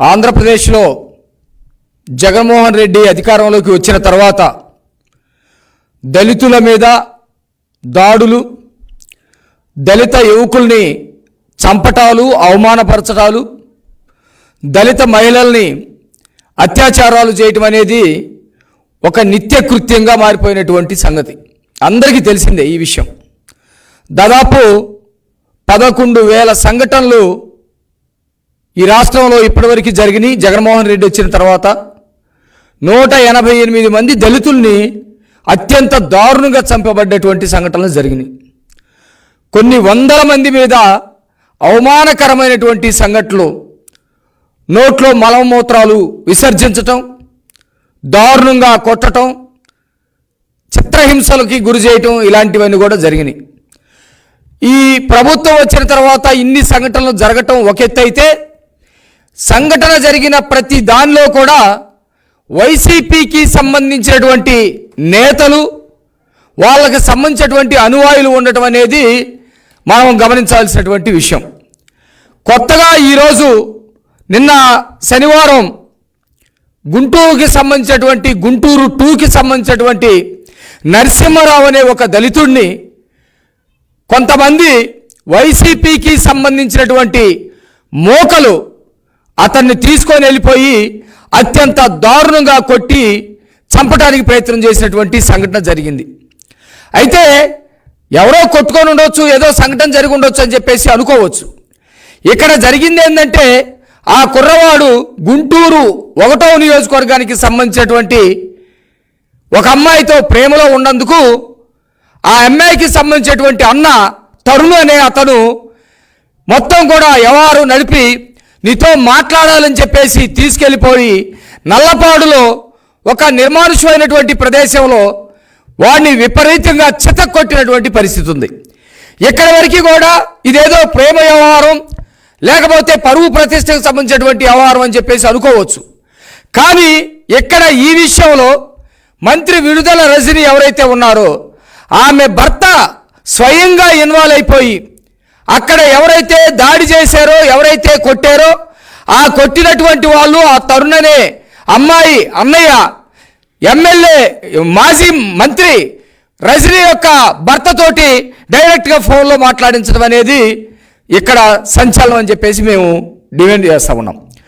ఆంధ్రప్రదేశ్లో జగన్మోహన్ రెడ్డి అధికారంలోకి వచ్చిన తర్వాత దళితుల మీద దాడులు దళిత యువకుల్ని చంపటాలు అవమానపరచటాలు దళిత మహిళల్ని అత్యాచారాలు చేయటం అనేది ఒక నిత్యకృత్యంగా మారిపోయినటువంటి సంగతి. అందరికీ తెలిసిందే ఈ విషయం. దాదాపు పదకొండు వేల సంఘటనలు ఈ రాష్ట్రంలో ఇప్పటివరకు జరిగినాయి జగన్మోహన్ రెడ్డి వచ్చిన తర్వాత నూట ఎనభై ఎనిమిది మంది దళితుల్ని అత్యంత దారుణంగా చంపబడ్డటువంటి సంఘటనలు జరిగినాయి. కొన్ని వందల మంది మీద అవమానకరమైనటువంటి సంఘటనలు నోట్లో మలమూత్రాలు విసర్జించటం దారుణంగా కొట్టటం చిత్రహింసలకి గురి చేయటం ఇలాంటివన్నీ కూడా జరిగినాయి. ఈ ప్రభుత్వం వచ్చిన తర్వాత ఇన్ని సంఘటనలు జరగటం ఒక ఎత్తు అయితే సంఘటన జరిగిన ప్రతి దానిలో కూడా వైసీపీకి సంబంధించినటువంటి నేతలు వాళ్ళకి సంబంధించినటువంటి అనువాయులు ఉండటం అనేది మనం గమనించాల్సినటువంటి విషయం. కొత్తగా ఈరోజు నిన్న శనివారం గుంటూరుకి సంబంధించినటువంటి గుంటూరు టూకి సంబంధించినటువంటి నరసింహరావు అనే ఒక దళితుడిని కొంతమంది వైసీపీకి సంబంధించినటువంటి మోకలు అతన్ని తీసుకొని వెళ్ళిపోయి అత్యంత దారుణంగా కొట్టి చంపడానికి ప్రయత్నం చేసినటువంటి సంఘటన జరిగింది. అయితే ఎవరో కొట్టుకొని ఉండొచ్చు ఏదో సంఘటన జరిగి ఉండొచ్చు అని చెప్పేసి అనుకోవచ్చు. ఇక్కడ జరిగింది ఏంటంటే ఆ కుర్రవాడు గుంటూరు ఒకటో నియోజకవర్గానికి సంబంధించినటువంటి ఒక అమ్మాయితో ప్రేమలో ఉన్నందుకు ఆ అమ్మాయికి సంబంధించినటువంటి అన్న తరుణ్ అనే అతను మొత్తం కూడా ఎవరు నడిపి నీతో మాట్లాడాలని చెప్పేసి తీసుకెళ్ళిపోయి నల్లపాడులో ఒక నిర్మానుషమైనటువంటి ప్రదేశంలో వాడిని విపరీతంగా చితక్కొట్టినటువంటి పరిస్థితి ఉంది. ఇక్కడి వరకు కూడా ఇదేదో ప్రేమ వ్యవహారం లేకపోతే పరువు ప్రతిష్టకు సంబంధించినటువంటి వ్యవహారం అని చెప్పేసి అనుకోవచ్చు. కానీ ఇక్కడ ఈ విషయంలో మంత్రి విడుదల రజని ఎవరైతే ఉన్నారో ఆమె భర్త స్వయంగా ఇన్వాల్వ్ అయిపోయి అక్కడ ఎవరైతే దాడి చేశారో ఎవరైతే కొట్టారో ఆ కొట్టినటువంటి వాళ్ళు ఆ తరుణనే అమ్మాయి అన్నయ్య ఎమ్మెల్యే మాజీ మంత్రి రజనీ యొక్క భర్తతోటి డైరెక్ట్గా ఫోన్లో మాట్లాడించడం అనేది ఇక్కడ సంచలనం అని చెప్పేసి మేము డిమాండ్ చేస్తా ఉన్నాం.